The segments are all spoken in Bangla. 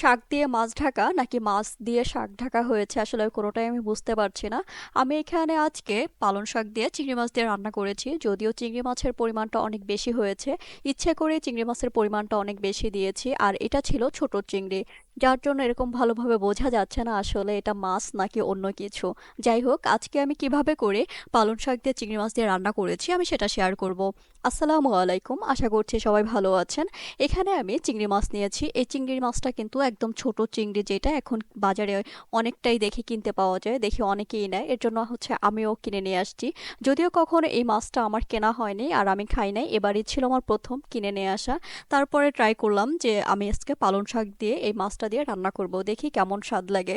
শাক দিয়ে মাছ ঢাকা নাকি মাছ দিয়ে শাক ঢাকা হয়েছে? আসলে কোনোটাই আমি বুঝতে পারছি না। আমি এখানে আজকে পালং শাক দিয়ে চিংড়ি মাছ দিয়ে রান্না করেছি, যদিও চিংড়ি মাছের পরিমাণটা অনেক বেশি হয়েছে। ইচ্ছে করে চিংড়ি মাছের পরিমাণটা অনেক বেশি দিয়েছি, আর এটা ছিল ছোট চিংড়ি। যার জন্য এরকম ভালোভাবে বোঝা যাচ্ছে না আসলে এটা মাছ নাকি অন্য কিছু। যাই হোক, আজকে আমি কীভাবে করে পালং শাক দিয়ে চিংড়ি মাছ দিয়ে রান্না করেছি আমি সেটা শেয়ার করব। আসসালামু আলাইকুম, আশা করছি সবাই ভালো আছেন। এখানে আমি চিংড়ি মাছ নিয়েছি। এই চিংড়ি মাছটা কিন্তু একদম ছোট চিংড়ি যেটা এখন বাজারে অনেকটাই দেখে কিনতে পাওয়া যায়, দেখি অনেকেই নেয়। এর জন্য হচ্ছে আমিও কিনে নিয়ে আসছি। যদিও কখনো এই মাছটা আমার কেনা হয়নি আর আমি খাই নাই, এবারই ছিল আমার প্রথম কিনে নিয়ে আসা। তারপরে ট্রাই করলাম যে আমি আজকে পালং শাক দিয়ে এই মাছটা দিয়ে রান্না করব, দেখি কেমন স্বাদ লাগে।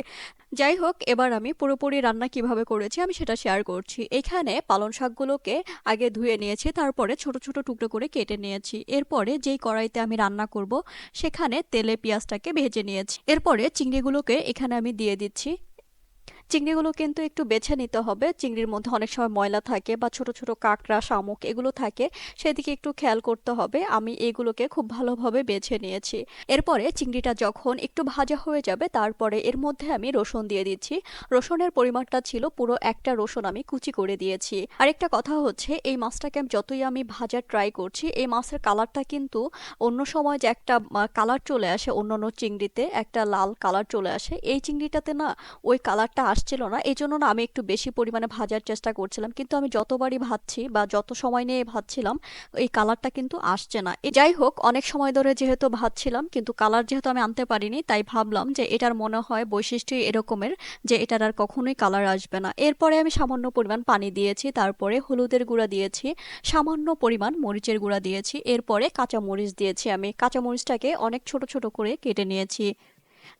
যাই হোক, এবার আমি পুরোপুরি রান্না কীভাবে করেছি আমি সেটা শেয়ার করছি। এখানে পালং শাকগুলোকে আগে ধুয়ে নিয়েছি, তারপরে ছোট ছোট টুকরো করে কেটে নিয়েছি। এরপরে যেই কড়াইতে আমি রান্না করব, সেখানে তেলে পেঁয়াজটাকে ভেজে নিয়েছি। এরপরে চিংড়িগুলোকে এখানে আমি দিয়ে দিচ্ছি। চিংড়িগুলো কিন্তু একটু বেছে নিতে হবে। চিংড়ির মধ্যে অনেক সময় ময়লা থাকে বা ছোট ছোট কাঁকড়া, শামুক এগুলো থাকে, সেদিকে একটু খেয়াল করতে হবে। আমি এগুলোকে খুব ভালোভাবে বেছে নিয়েছি। এরপরে চিংড়িটা যখন একটু ভাজা হয়ে যাবে, তারপরে এর মধ্যে আমি রসুন দিয়ে দিচ্ছি। রসুনের পরিমাণটা ছিল পুরো একটা রসুন আমি কুচি করে দিয়েছি। আরেকটা কথা হচ্ছে, এই মাছটাকে যতই আমি ভাজা ট্রাই করছি, এই মাছের কালারটা কিন্তু অন্য সময় যে একটা কালার চলে আসে অন্য অন্য চিংড়িতে, একটা লাল কালার চলে আসে। এই চিংড়িটাতে না ওই কালারটা আসছিল না। এই জন্য না আমি একটু বেশি পরিমাণে ভাজার চেষ্টা করছিলাম। কিন্তু আমি যতবারই ভাজছি বা যত সময় নিয়ে ভাজছিলাম, এই কালারটা কিন্তু আসছে না। যাই হোক, অনেক সময় ধরে যেহেতু ভাজছিলাম, কিন্তু কালার যেহেতু আমি আনতে পারিনি, তাই ভাবলাম যে এটার মনে হয় বৈশিষ্ট্য এরকমের যে এটার আর কখনোই কালার আসবে না। এরপরে আমি সামান্য পরিমাণ পানি দিয়েছি, তারপরে হলুদের গুঁড়া দিয়েছি, সামান্য পরিমাণ মরিচের গুঁড়া দিয়েছি, এরপরে কাঁচা মরিচ দিয়েছি আমি। কাঁচা মরিচটাকে অনেক ছোট ছোট করে কেটে নিয়েছি।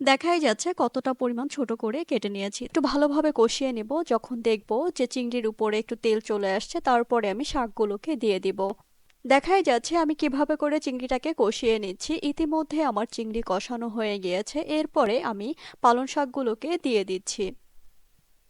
দেখাই যাচ্ছে কতটা পরিমাণ ছোট করে কেটে নিয়েছি। একটু ভালোভাবে কষিয়ে নেব, যখন দেখব যে চিংড়ির উপরে একটু তেল চলে আসছে, তারপরে আমি শাকগুলোকে দিয়ে দিব। দেখাই যাচ্ছে আমি কীভাবে করে চিংড়িটাকে কষিয়ে নিচ্ছি। ইতিমধ্যে আমার চিংড়ি কষানো হয়ে গিয়েছে। এরপরে আমি পালং শাকগুলোকে দিয়ে দিচ্ছি।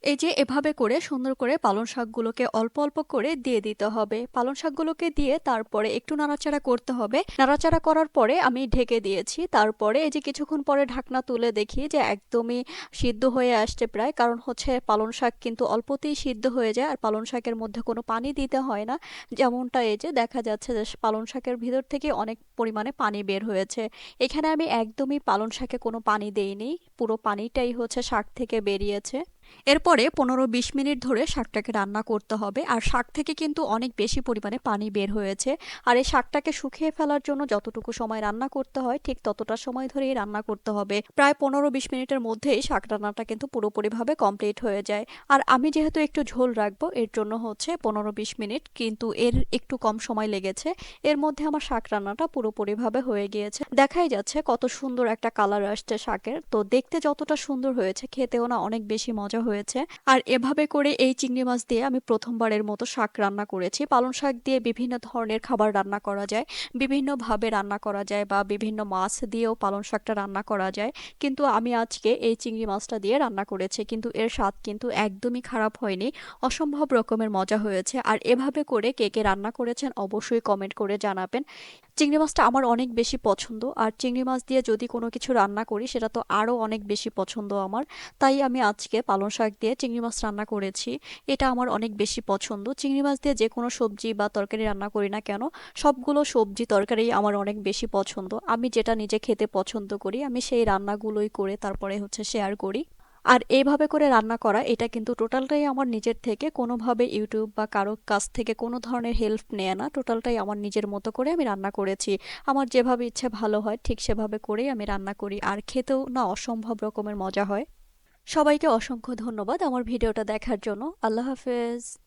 এই যে এভাবে করে সুন্দর করে পালং শাকগুলোকে অল্প অল্প করে দিয়ে দিতে হবে। পালং শাকগুলোকে দিয়ে তারপরে একটু নাড়াচাড়া করতে হবে। নাড়াচাড়া করার পরে আমি ঢেকে দিয়েছি। তারপরে এই যে কিছুক্ষণ পরে ঢাকনা তুলে দেখি যে একদমই সিদ্ধ হয়ে আসছে প্রায়। কারণ হচ্ছে পালং শাক কিন্তু অল্পতেই সিদ্ধ হয়ে যায় আর পালং শাকের মধ্যে কোনো পানি দিতে হয় না। যেমনটা এই যে দেখা যাচ্ছে যে পালং শাকের ভিতর থেকে অনেক পরিমাণে পানি বের হয়েছে। এখানে আমি একদমই পালং শাকে কোনো পানি দেইনি। পুরো পানিটাই হচ্ছে শাক থেকে বেরিয়েছে। এরপরে পনেরো বিশ মিনিট ধরে শাকটাকে রান্না করতে হবে। আর শাক থেকে কিন্তু অনেক বেশি পরিমাণে পানি বের হয়েছে। আর এই শাকটাকে শুকিয়ে ফেলার জন্য যতটুকু সময় রান্না করতে হয়, ঠিক ততটা সময় ধরেই রান্না করতে হবে। প্রায় পনেরো বিশ মিনিটের মধ্যেই শাক রান্নাটা কিন্তু পুরোপুরিভাবে কমপ্লিট হয়ে যায়। আর আমি যেহেতু একটু ঝোল রাখব, এর জন্য হচ্ছে পনেরো বিশ মিনিট, কিন্তু এর একটু কম সময় লেগেছে। এর মধ্যে আমার শাক রান্নাটা পুরোপুরিভাবে হয়ে গিয়েছে। দেখাই যাচ্ছে কত সুন্দর একটা কালার আসছে শাকের। তো দেখতে যতটা সুন্দর হয়েছে, খেতেও না অনেক বেশি মজা মজা হয়েছে। আর এভাবে করে এই চিংড়ি মাছ দিয়ে আমি প্রথমবারের মতো শাক রান্না করেছি। পালং শাক দিয়ে বিভিন্ন ধরনের খাবার রান্না করা যায়, বিভিন্নভাবে রান্না করা যায় বা বিভিন্ন মাছ দিয়েও পালং শাকটা রান্না করা যায়। কিন্তু আমি আজকে এই চিংড়ি মাছটা দিয়ে রান্না করেছি। কিন্তু এর স্বাদ কিন্তু একদমই খারাপ হয়নি। অসম্ভব রকমের মজা হয়েছে। আর এভাবে করে কে কে রান্না করেছেন অবশ্যই কমেন্ট করে জানাবেন। চিংড়ি মাছটা আমার অনেক বেশি পছন্দ। আর চিংড়ি মাছ দিয়ে যদি কোনো কিছু রান্না করি, সেটা তো আরও অনেক বেশি পছন্দ আমার। তাই আমি আজকে পালং শাক দিয়ে চিংড়ি মাছ রান্না করেছি। এটা আমার অনেক বেশি পছন্দ। চিংড়ি মাছ দিয়ে যে কোনো সবজি বা তরকারি রান্না করি না কেন, সবগুলো সবজি তরকারি আমার অনেক বেশি পছন্দ। আমি যেটা নিজে খেতে পছন্দ করি, আমি সেই রান্নাগুলোই করে তারপরে হচ্ছে শেয়ার করি। আর এইভাবে করে রান্না করা, এটা কিন্তু টোটালটাই আমার নিজের থেকে, কোনোভাবে ইউটিউব বা কারও কাছ থেকে কোনো ধরনের হেল্প নেয় না। টোটালটাই আমার নিজের মতো করে আমি রান্না করেছি। আমার যেভাবে ইচ্ছে ভালো হয়, ঠিক সেভাবে করেই আমি রান্না করি। আর খেতেও না অসম্ভব রকমের মজা হয়। সবাইকে অসংখ্য ধন্যবাদ আমার ভিডিওটা দেখার জন্য। আল্লাহ হাফেজ।